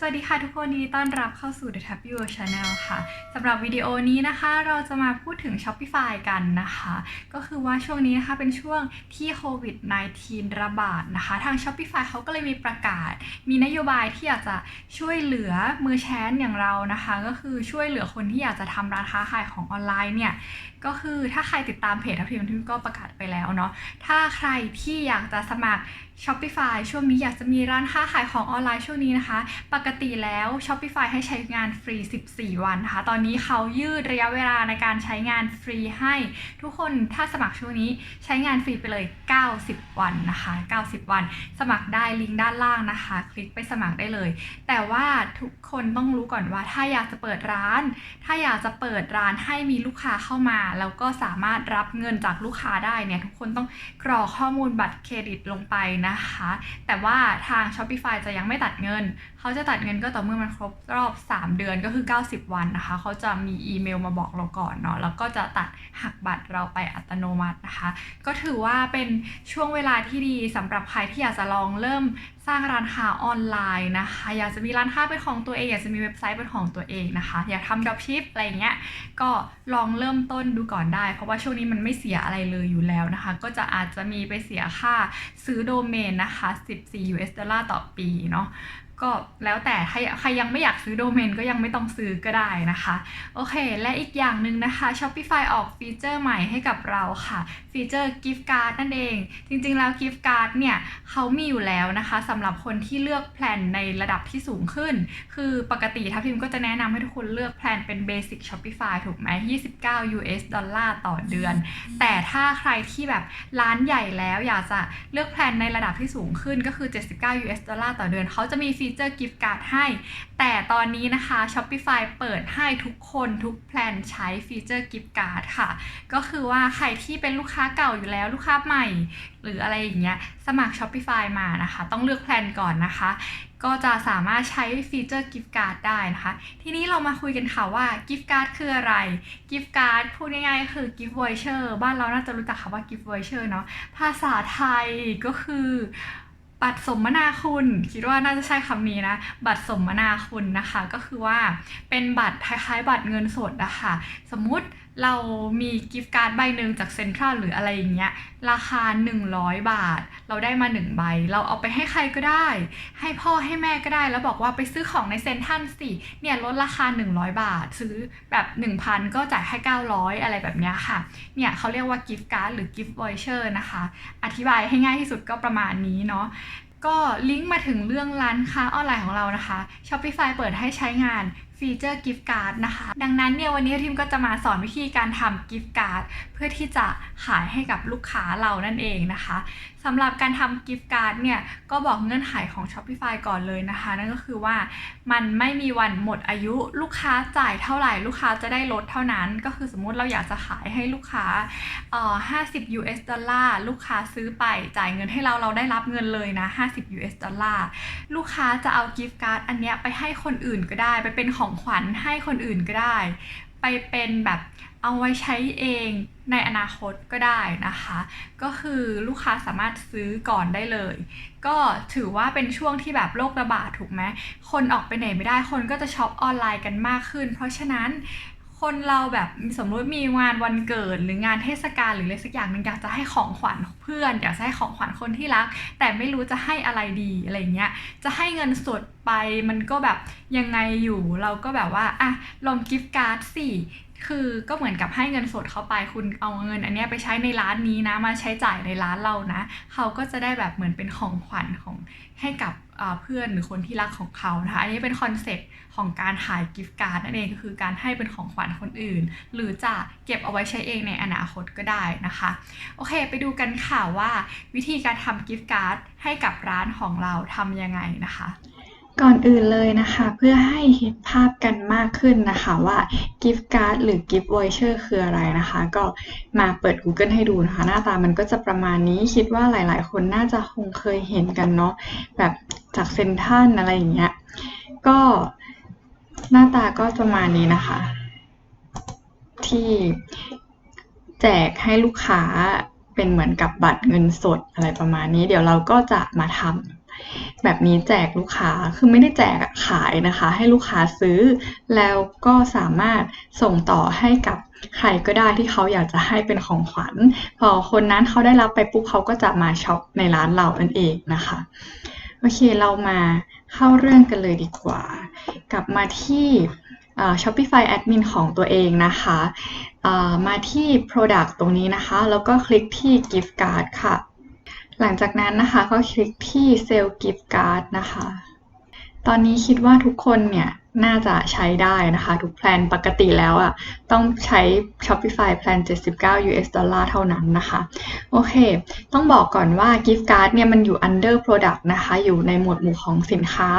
สวัสดีค่ะทุกคนนดีต้อนรับเข้าสู่ The Tappy World Channel ค่ะสำหรับวิดีโอนี้นะคะเราจะมาพูดถึง Shopify กันนะคะ ก็คือว่าช่วงนี้นะคะเป็นช่วงที่โควิด -19 ระบาดนะคะ ทาง Shopify เขาก็เลยมีประกาศ มีนโยบายที่อยากจะช่วยเหลือมือแชนอย่างเรานะคะ ก็คือช่วยเหลือคนที่อยากจะทำร้านค้าขายของออนไลน์เนี่ยก็คือถ้าใครติดตามเพจทัพทิมพทิมก็ประกาศไปแล้วเนาะถ้าใครที่อยากจะสมัคร Shopify ช่วงนี้อยากจะมีร้านค้าขายของออนไลน์ช่วงนี้นะคะ ปกติแล้ว Shopify ให้ใช้งานฟรี 14 วันนะคะ ตอนนี้เขายืดระยะเวลาในการใช้งานฟรีให้ ทุกคนถ้าสมัครช่วงนี้ใช้งานฟรีไปเลย 90 วันนะคะ 90 วัน สมัครได้ลิงก์ด้านล่างนะคะ คลิกไปสมัครได้เลย แต่ว่าทุกคนต้องรู้ก่อนว่าถ้าอยากจะเปิดร้าน ถ้าอยากจะเปิดร้านให้มีลูกค้าเข้ามา แล้วก็สามารถรับเงินจากลูกค้าได้เนี่ยทุกคนต้องกรอกข้อมูลบัตรเครดิตลงไปนะคะ แต่ว่าทาง Shopify จะยังไม่ตัดเงิน เขาจะตัดเงินก็ต่อเมื่อมันครบรอบ 3 เดือนก็คือ 90 วันนะคะ เขาจะมีอีเมลมาบอกเราก่อนเนาะแล้วก็จะตัดหักบัตรเราไปอัตโนมัตินะคะ ก็ถือว่าเป็นช่วงเวลาที่ดีสำหรับใครที่อยากจะลองเริ่ม สร้างร้านค้าออนไลน์นะคะ อยากจะมีร้านค้าเป็นของตัวเองอยากจะมีเว็บไซต์เป็นของตัวเองนะคะ อยากทำดรอปชิปอะไรเงี้ยก็ลองเริ่มต้นดูก่อนได้ เพราะว่าช่วงนี้มันไม่เสียอะไรเลยอยู่แล้วนะคะ ก็จะอาจจะมีไปเสียค่าซื้อโดเมนนะคะ 14 US ดอลลาร์ต่อปีเนาะ ก็แล้วแต่ใครใครยังไม่อยากซื้อโดเมนก็ยังไม่ต้องซื้อก็ได้นะคะ โอเค และอีกอย่างหนึ่งนะคะ Shopify ออกฟีเจอร์ใหม่ให้กับเราค่ะ ฟีเจอร์ Gift Card นั่นเอง จริงๆแล้ว Gift Card เนี่ยเขามีอยู่แล้วนะคะสำหรับคนที่เลือกแพลนในระดับที่สูงขึ้น คือปกติทัพทิมก็จะแนะนำให้ทุกคนเลือกแพลนเป็น Basic Shopify ถูกไหม29 US ดอลลาร์ต่อเดือน แต่ถ้าใครที่แบบร้านใหญ่แล้วอยากจะเลือกแพลนในระดับที่สูงขึ้นก็คือ 79 US ดอลลาร์ต่อเดือนเขาจะมีฟีีเจอร์ Gift Card ให้ แต่ตอนนี้นะคะ Shopify เปิดให้ทุกคนทุกแพลนใช้ฟีเจอร์ Gift Card ค่ะ ก็คือว่าใครที่เป็นลูกค้าเก่าอยู่แล้วลูกค้าใหม่ หรืออะไรอย่างเงี้ยสมัคร Shopify มานะคะ ต้องเลือกแพลนก่อนนะคะ ก็จะสามารถใช้ฟีเจอร์ Gift Card ได้นะคะ ทีนี้เรามาคุยกันค่ะว่า Gift Card คืออะไร Gift Card พูดง่ายๆ คือ Gift Voucher บ้านเราน่าจะรู้จักคำว่า Gift Voucher เนาะภาษาไทยก็คือ บัตรสมนาคุณ คิดว่าน่าจะใช้คำนี้นะ บัตรสมนาคุณนะคะ ก็คือว่าเป็นบัตรคล้ายๆ บัตรเงินสดนะคะ สมมุติ เรามีกิฟต์การ์ดใบหนึ่งจากเซ็นทรัลหรืออะไรอย่างเงี้ยราคา 100 บาท เราได้มา 1 ใบ เราเอาไปให้ใครก็ได้ ให้พ่อให้แม่ก็ได้ แล้วบอกว่าไปซื้อของในเซ็นทรัลสิเนี่ยลดราคา 100 บาท ซื้อแบบ 1,000 ก็จ่ายให้900 อะไรแบบเนี้ยค่ะ เนี่ยเขาเรียกว่ากิฟต์การ์ดหรือกิฟต์วอยเชอร์นะคะ อธิบายให้ง่ายที่สุดก็ประมาณนี้เนาะก็ลิงก์มาถึงเรื่องร้านค้าออนไลน์ของเรานะคะ Shopify เปิดให้ใช้งาน ฟีเจอร์กิฟต์การ์ดนะคะ ดังนั้นเนี่ยวันนี้ทีมก็จะมาสอนวิธีการทำกิฟต์การ์ดเพื่อที่จะขายให้กับลูกค้าเรานั่นเองนะคะสำหรับการทำกิฟต์การ์ดเนี่ยก็บอกเงื่อนไขของ Shopify ก่อนเลยนะคะ นั่นก็คือว่ามันไม่มีวันหมดอายุลูกค้าจ่ายเท่าไหร่ ลูกค้าจะได้ลดเท่านั้น ก็คือสมมุติเราอยากจะขายให้ลูกค้าเอ่อ50 US ดอลลาร์ลูกค้าซื้อไปจ่ายเงินให้เราเราได้รับเงินเลยนะ50 US ดอลลาร์ลูกค้าจะเอากิฟต์การ์ดอันเนี้ยไปให้คนอื่นก็ได้ไปเป็นของของขวัญให้คนอื่นก็ได้ ไปเป็นแบบเอาไว้ใช้เองในอนาคตก็ได้นะคะ ก็คือลูกค้าสามารถซื้อก่อนได้เลย ก็ถือว่าเป็นช่วงที่แบบโรคระบาดถูกไหมคนออกไปไหนไม่ได้คนก็จะช็อปออนไลน์กันมากขึ้น เพราะฉะนั้น คนเราแบบสมมติมีงานวันเกิดหรืองานเทศกาลหรืออะไรสักอย่างหนึ่งอยากจะให้ของขวัญเพื่อน อยากจะให้ของขวัญคนที่รัก แต่ไม่รู้จะให้อะไรดีอะไรเงี้ยจะให้เงินสดไปมันก็แบบยังไงอยู่เราก็แบบว่าอะลองกิฟต์การ์ดสิคือก็เหมือนกับให้เงินสดเข้าไปคุณเอาเงิน อันนี้ไปใช้ในร้านนี้นะมาใช้จ่ายในร้านเรานะ เขาก็จะได้แบบเหมือนเป็นของขวัญของให้กับ เพื่อนหรือคนที่รักของเขานะคะอันนี้เป็นคอนเซ็ปต์ของการขายกิฟต์การ์ดนั่นเองก็คือการให้เป็นของขวัญคนอื่น หรือจะเก็บเอาไว้ใช้เองในอนาคตก็ได้นะคะ โอเค ไปดูกันค่ะว่าวิธีการทำกิฟต์การ์ดให้กับร้านของเราทำยังไงนะคะ ก่อนอื่นเลยนะคะ เพื่อให้เห็นภาพกันมากขึ้นนะคะว่า gift card หรือ gift voucher คืออะไรนะคะ ก็มาเปิด Google ให้ดูนะคะ หน้าตามันก็จะประมาณนี้คิดว่าหลายๆ คนน่าจะคงเคยเห็นกันเนาะแบบจากเซนทรัลอะไรอย่างเงี้ยก็หน้าตาก็ประมาณนี้นะคะ ที่แจกให้ลูกค้าเป็นเหมือนกับบัตรเงินสดอะไรประมาณนี้ เดี๋ยวเราก็จะมาทำ แบบนี้แจกลูกค้าคือไม่ได้แจกขายนะคะ ให้ลูกค้าซื้อ แล้วก็สามารถส่งต่อให้กับใครก็ได้ที่เขาอยากจะให้เป็นของขวัญ พอคนนั้นเขาได้รับไปปุ๊บเขาก็จะมาช็อปในร้านเรานั่นเองนะคะโอเคเรามาเข้าเรื่องกันเลยดีกว่า กลับมาที่เอ่อ Shopify Admin ของตัวเองนะคะมาที่ Product ตรงนี้นะคะ แล้วก็คลิกที่ Gift Card ค่ะ หลังจากนั้นนะคะก็คลิกที่ Sell Gift Card นะคะ ตอนนี้คิดว่าทุกคนเนี่ยน่าจะใช้ได้นะคะ ทุกแพลนปกติแล้วอะต้องใช้ Shopify แพลน79 US ดอลลาร์เท่านั้นนะคะ โอเค ต้องบอกก่อนว่า Gift Card เนี่ยมันอยู่ under product นะคะ อยู่ในหมวดหมู่ของสินค้า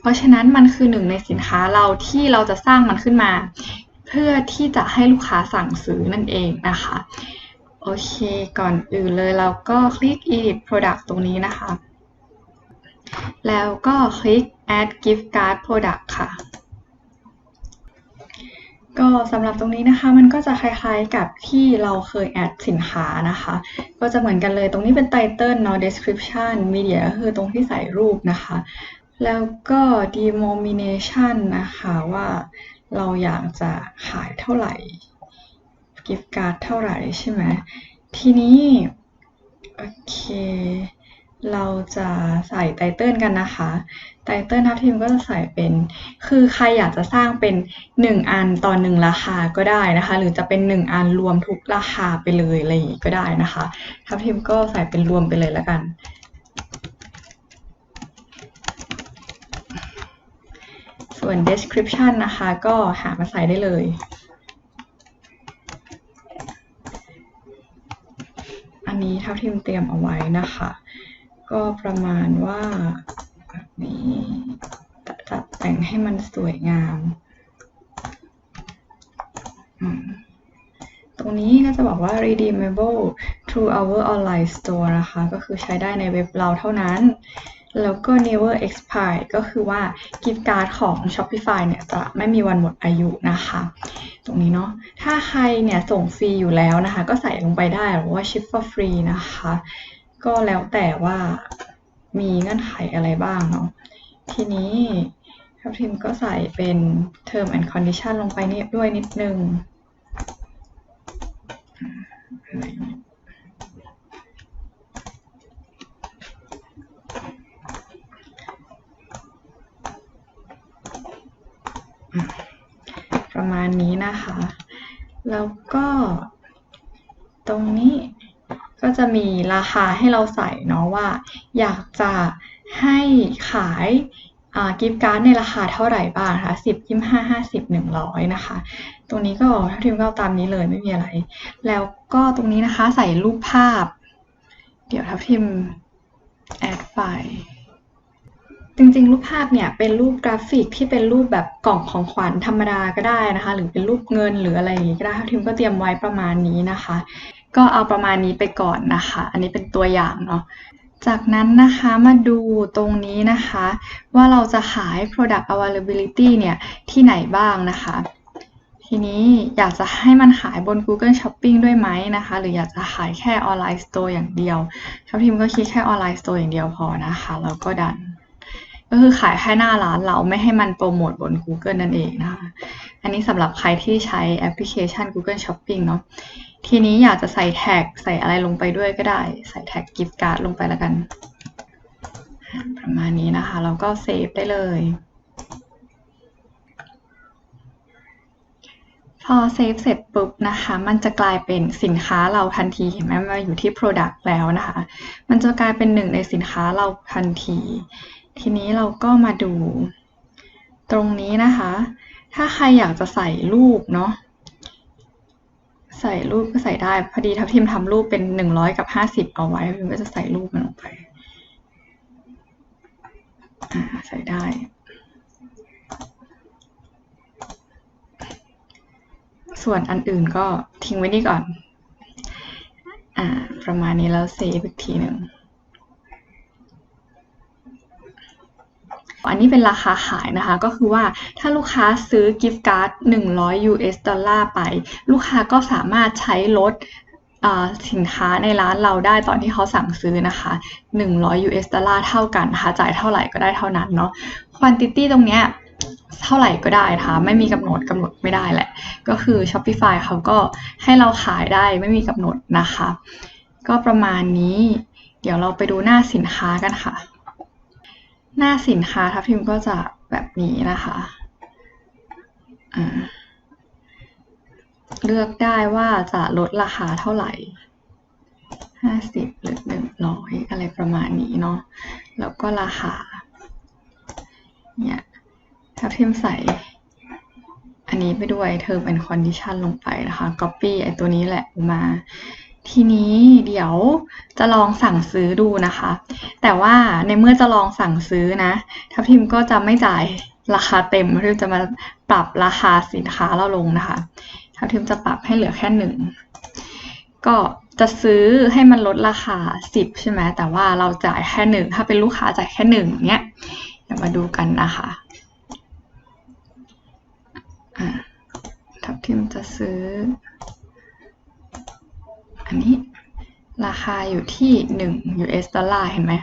เพราะฉะนั้นมันคือหนึ่งในสินค้าเราที่เราจะสร้างมันขึ้นมา เพื่อที่จะให้ลูกค้าสั่งซื้อนั่นเองนะคะ โอเค ก่อนอื่นเลยเราก็คลิก edit product ตรงนี้นะคะ แล้วก็คลิก add gift card product ค่ะ ก็สำหรับตรงนี้นะคะมันก็จะคล้ายๆกับที่เราเคยแอดสินค้านะคะ ก็จะเหมือนกันเลยตรงนี้เป็น title เนาะ description media ก็คือตรงที่ใส่รูปนะคะ แล้วก็ denomination นะคะว่าเราอยากจะขายเท่าไหร่ gift card เท่าไหร่ใช่ไหมทีนี้โอเคเราจะใส่ไตเติลกันนะคะ ไตเติลทัพทีมก็จะใส่เป็น คือใครอยากจะสร้างเป็น 1 อันต่อ1ราคาก็ได้นะคะ หรือจะเป็น 1 อันรวมทุกราคาไปเลยอะไรอย่างงี้ก็ได้นะคะ ทัพทีมก็ใส่เป็นรวมไปเลยแล้วกัน ส่วน description นะคะ ก็หามาใส่ได้เลย นนี้เท่าที่มเตรียมเอาไว้นะคะ ก็ประมาณว่าแบบนี้จัดแต่งให้มันสวยงามตรงนี้ก็จะบอกว่า redeemable through our online store นะคะ ก็คือใช้ได้ในเว็บเราเท่านั้น แล้วก็ never expire ก็คือว่า gift card ของ Shopify เนี่ยจะไม่มีวันหมดอายุนะคะ ตรงนี้เนาะถ้าใครเนี่ยส่งฟรีอยู่แล้วนะคะ ก็ใส่ลงไปได้หรือว่า ship for free นะคะ ก็แล้วแต่ว่ามีเงื่อนไขอะไรบ้างเนาะทีนี้ทัพทิมก็ใส่เป็น term and condition ลงไปนี่ด้วยนิดนึงอะไรเนี่ยอืม ประมาณนี้นะคะ แล้วก็ตรงนี้ก็จะมีราคาให้เราใส่เนาะว่า อยากจะให้ขายกิฟต์การ์ดในราคาเท่าไหร่บ้างคะสิบยี่ห้าห้าสิบหนึ่งร้อยนะคะ ตรงนี้ก็ทัพทิมก็เอาตามนี้เลยไม่มีอะไร แล้วก็ตรงนี้นะคะใส่รูปภาพ เดี๋ยวทัพทิมแอดไฟล์ จริงๆ รูปภาพเนี่ยเป็นรูปกราฟิกที่เป็นรูปแบบกล่องของขวัญธรรมดาก็ได้นะคะ หรือเป็นรูปเงินหรืออะไรอย่างงี้ก็ได้ทัพทิมก็เตรียมไว้ประมาณนี้นะคะ ก็เอาประมาณนี้ไปก่อนนะคะ อันนี้เป็นตัวอย่างเนาะจากนั้นนะคะมาดูตรงนี้นะคะ ว่าเราจะขาย product availability เนี่ยที่ไหนบ้างนะคะ ทีนี้อยากจะให้มันขายบน Google Shopping ด้วยไหมนะคะ หรืออยากจะขายแค่ออนไลน์ Store อย่างเดียวทัพทีมก็คิดแค่ออนไลน์ Store อย่างเดียวพอนะคะ แล้วก็ดัน ก็คือขายแค่หน้าร้านเราไม่ให้มันโปรโมทบน Google นั่นเองนะคะ อันนี้สำหรับใครที่ใช้แอปพลิเคชัน Google Shopping เนาะ ทีนี้อยากจะใส่แท็กใส่อะไรลงไปด้วยก็ได้ ใส่แท็กกิฟต์การ์ดลงไปแล้วกัน ประมาณนี้นะคะ แล้วก็เซฟได้เลย พอเซฟเสร็จปุ๊บนะคะ มันจะกลายเป็นสินค้าเราทันที เห็นไหมมาอยู่ที่ Product แล้วนะคะ มันจะกลายเป็นหนึ่งในสินค้าเราทันที ทีนี้เราก็มาดู ตรงนี้นะคะ ถ้าใครอยากจะใส่รูปเนาะใส่รูปก็ใส่ได้ พอดีทัพทิมทำรูปเป็นหนึ่งร้อยกับห้าสิบเอาไว้พิมก็จะใส่รูปมันลงไปใส่ได้ ส่วนอันอื่นก็ทิ้งไว้นี่ก่อน อ่า ประมาณนี้แล้วเซฟอีกทีหนึ่ง อันนี้เป็นราคาขายนะคะ ก็คือว่าถ้าลูกค้าซื้อกิฟต์การ์ด100 US ดอลลาร์ไป ลูกค้าก็สามารถใช้ลดสินค้าในร้านเราได้ตอนที่เขาสั่งซื้อนะคะ 100 US ดอลลาร์เท่ากันนะคะจ่ายเท่าไหร่ก็ได้เท่านั้นเนาะ quantity ตรงเนี้ยเท่าไหร่ก็ได้นะคะไม่มีกำหนดกำหนดไม่ได้แหละ ก็คือ Shopify เขาก็ให้เราขายได้ไม่มีกำหนดนะคะ ก็ประมาณนี้ เดี๋ยวเราไปดูหน้าสินค้ากันค่ะ หน้าสินค้าทับทิมก็จะแบบนี้นะคะเลือกได้ว่าจะลดราคาเท่าไหร่ห้าสิบหรือหนึ่งร้อยอะไรประมาณนี้เนาะ แล้วก็ราคา เนี่ยทับทิมใส่ อันนี้ไปด้วย Term and Condition ลงไปนะคะ Copy ไอตัวนี้แหละมา ทีนี้เดี๋ยวจะลองสั่งซื้อดูนะคะ แต่ว่าในเมื่อจะลองสั่งซื้อนะทับทิมก็จะไม่จ่ายราคาเต็มทับทิมจะมาปรับราคาสินค้าเราลงนะคะทับทิมจะปรับให้เหลือแค่หนึ่งก็จะซื้อให้มันลดราคา 10 ใช่ไหมแต่ว่าเราจ่ายแค่หนึ่งถ้าเป็นลูกค้าจ่ายแค่หนึ่งเนี้ยเดี๋ยวมาดูกันนะคะอะทับทิมจะซื้อ อันนี้ราคาอยู่ที่ 1 US ดอลลาร์เห็นไหม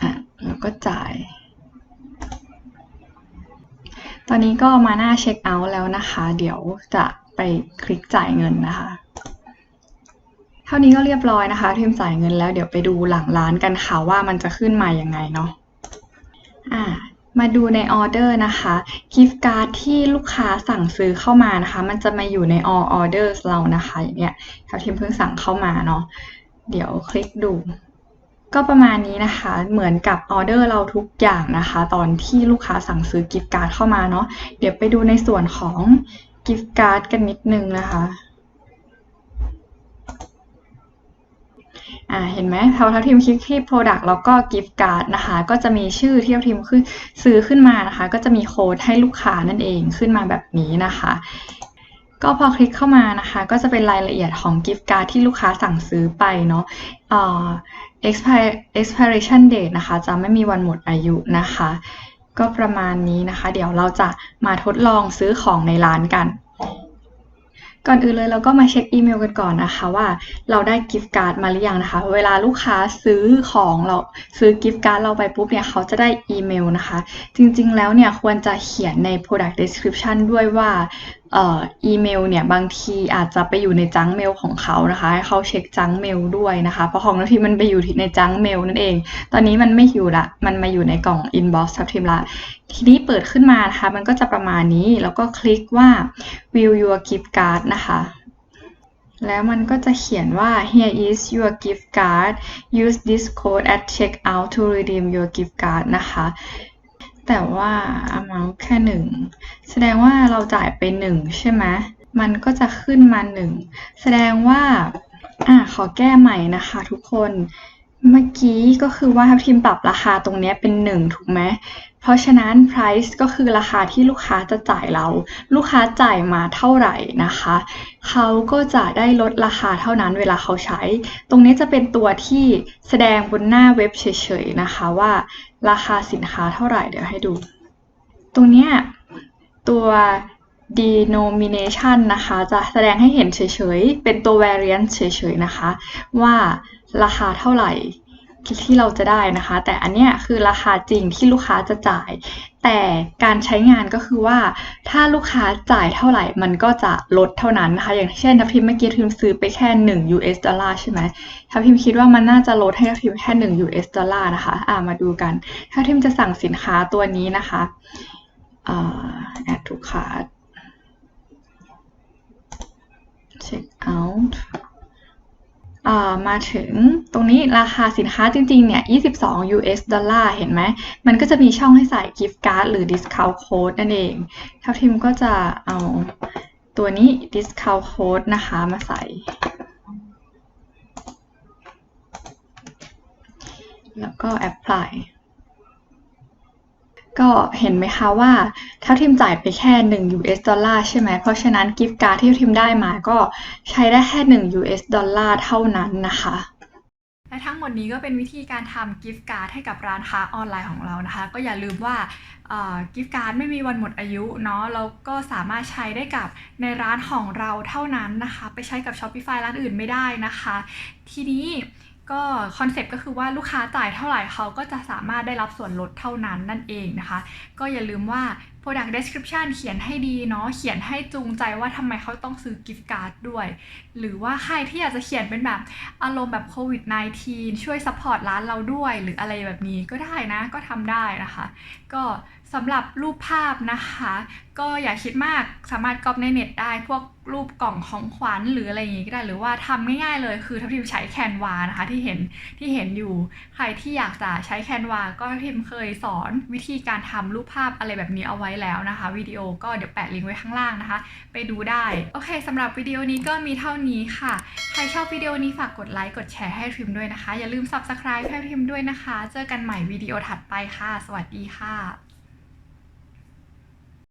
อะแล้วก็จ่าย ตอนนี้ก็มาหน้าเช็คเอาท์แล้วนะคะ เดี๋ยวจะไปคลิกจ่ายเงินนะคะ เท่านี้ก็เรียบร้อยนะคะทีมจ่ายเงินแล้วเดี๋ยวไปดูหลังร้านกันค่ะว่ามันจะขึ้นมายังไงเนาะอ่า มาดูในออเดอร์นะคะกิฟต์การ์ดที่ลูกค้าสั่งซื้อเข้ามานะคะ มันจะมาอยู่ใน all orders เรานะคะอย่างเงี้ยถ้าทีมเพิ่งสั่งเข้ามาเนาะเดี๋ยวคลิกดู ก็ประมาณนี้นะคะ เหมือนกับออเดอร์เราทุกอย่างนะคะ ตอนที่ลูกค้าสั่งซื้อกิฟต์การ์ดเข้ามาเนาะเดี๋ยวไปดูในส่วนของกิฟต์การ์ดกันนิดนึงนะคะ อ่าเห็นไหมพอทัพทีมคลิกที่ product แล้วก็ gift card นะคะ ก็จะมีชื่อที่ทัพทีมขึ้นซื้อขึ้นมานะคะ ก็จะมีโค้ดให้ลูกค้านั่นเองขึ้นมาแบบนี้นะคะ ก็พอคลิกเข้ามานะคะ ก็จะเป็นรายละเอียดของ gift card ที่ลูกค้าสั่งซื้อไปเนาะเอ่อ expiration date นะคะ จะไม่มีวันหมดอายุนะคะ ก็ประมาณนี้นะคะ เดี๋ยวเราจะมาทดลองซื้อของในร้านกัน ก่อนอื่นเลยเราก็มาเช็คอีเมลกันก่อนนะคะว่าเราได้กิฟต์การ์ดมาหรือยังนะคะ เวลาลูกค้าซื้อของเราซื้อกิฟต์การ์ดเราไปปุ๊บเนี่ยเขาจะได้อีเมลนะคะ จริงๆแล้วเนี่ยควรจะเขียนใน product description ด้วยว่า อ่ออีเมลเนี่ยบางทีอาจจะไปอยู่ในจังเมลของเขานะคะให้เขาเช็คจังเมลด้วยนะคะ เพราะของบาทีมันไปอยู่ในจังเมลนั่นเอง ตอนนี้มันไม่อยู่ละมันมาอยู่ในกล่อง inbox ทับทิมละทีนี้เปิดขึ้นมานะคะ มันก็จะประมาณนี้แล้วก็คลิกว่า view your gift card นะคะแล้วมันก็จะเขียนว่า here is your gift card use this code at checkout to redeem your gift card นะคะ แต่ว่า amount แค่หนึ่งแสดงว่าเราจ่ายไปหนึ่งใช่ไหมมันก็จะขึ้นมาหนึ่งแสดงว่าอะขอแก้ใหม่นะคะทุกคน เมื่อกี้ก็คือว่าทัพทีมปรับราคาตรงนี้เป็นหนึ่งถูกไหม เพราะฉะนั้น price ก็คือราคาที่ลูกค้าจะจ่ายเรา ลูกค้าจ่ายมาเท่าไหร่นะคะ เขาก็จะได้ลดราคาเท่านั้นเวลาเขาใช้ ตรงนี้จะเป็นตัวที่แสดงบนหน้าเว็บเฉยๆนะคะว่าราคาสินค้าเท่าไหร่เดี๋ยวให้ดู ตรงเนี้ยตัว denomination นะคะ จะแสดงให้เห็นเฉยๆ เป็นตัว variance เฉยๆ นะคะ ว่า ราคาเท่าไหร่ที่เราจะได้นะคะ แต่อันเนี้ยคือราคาจริงที่ลูกค้าจะจ่าย แต่การใช้งานก็คือว่า ถ้าลูกค้าจ่ายเท่าไหร่มันก็จะลดเท่านั้นนะคะ อย่างเช่นทัพทิมเมื่อกี้ทัพทิมซื้อไปแค่ 1 US ดอลลาร์ใช่ไหมทัพทิมคิดว่ามันน่าจะลดให้ทัพทิมแค่ 1 US ดอลลาร์นะคะอ่ามาดูกันถ้าทิมจะสั่งสินค้าตัวนี้นะคะอ่า add to cart check out มาถึงตรงนี้ราคาสินค้าจริงๆ เนี่ย 22 US ดอลลาร์เห็นไหม มันก็จะมีช่องให้ใส่ gift card หรือ discount code นั่นเองทัพทิมก็จะเอาตัวนี้ discount code นะคะมาใส่ แล้วก็ apply ก็เห็นไหมคะว่าถ้าทิมจ่ายไปแค่ 1 US ดอลลาร์ใช่ไหม เพราะฉะนั้นกิฟต์การ์ดที่ทิมได้มาก็ใช้ได้แค่ 1 US ดอลลาร์เท่านั้นนะคะ และทั้งหมดนี้ก็เป็นวิธีการทำกิฟต์การ์ดให้กับร้านค้าออนไลน์ของเรานะคะ ก็อย่าลืมว่ากิฟต์การ์ดไม่มีวันหมดอายุเนาะแล้วก็สามารถใช้ได้กับในร้านของเราเท่านั้นนะคะ ไปใช้กับ Shopify ร้านอื่นไม่ได้นะคะ ทีนี้ ก็คอนเซปต์ก็คือว่าลูกค้าจ่ายเท่าไหร่เขาก็จะสามารถได้รับส่วนลดเท่านั้นนั่นเองนะคะ ก็อย่าลืมว่า Product Description เขียนให้ดีเนาะเขียนให้จูงใจว่าทำไมเขาต้องซื้อกิฟต์การ์ดด้วย หรือว่าใครที่อยากจะเขียนเป็นแบบอารมณ์แบบโควิด -19 ช่วยซัพพอร์ตร้านเราด้วย หรืออะไรแบบนี้ก็ได้นะ ก็ทำได้นะคะ ก็ สำหรับรูปภาพนะคะ ก็อย่าคิดมากสามารถก๊อปในเน็ตได้พวกรูปกล่องของขวัญหรืออะไรอย่างงี้ก็ได้หรือว่าทำง่ายๆเลยคือทัพทิมใช้แคนวานะคะที่เห็นที่เห็นอยู่ใครที่อยากจะใช้แคนวาก็ทัพิมเคยสอนวิธีการทำรูปภาพอะไรแบบนี้เอาไว้แล้วนะคะวิดีโอก็เดี๋ยวแปะลิงก์ไว้ข้างล่างนะคะ ไปดูได้โอเคสำหรับวิดีโอนี้ก็มีเท่านี้ค่ะ ใครชอบวิดีโอนี้ฝากกดไลค์กดแชร์ให้พิมด้วยนะคะ อย่าลืม subscribe ให้พิมด้วยนะคะ เจอกันใหม่วิดีโอถัดไปค่ะ สวัสดีค่ะ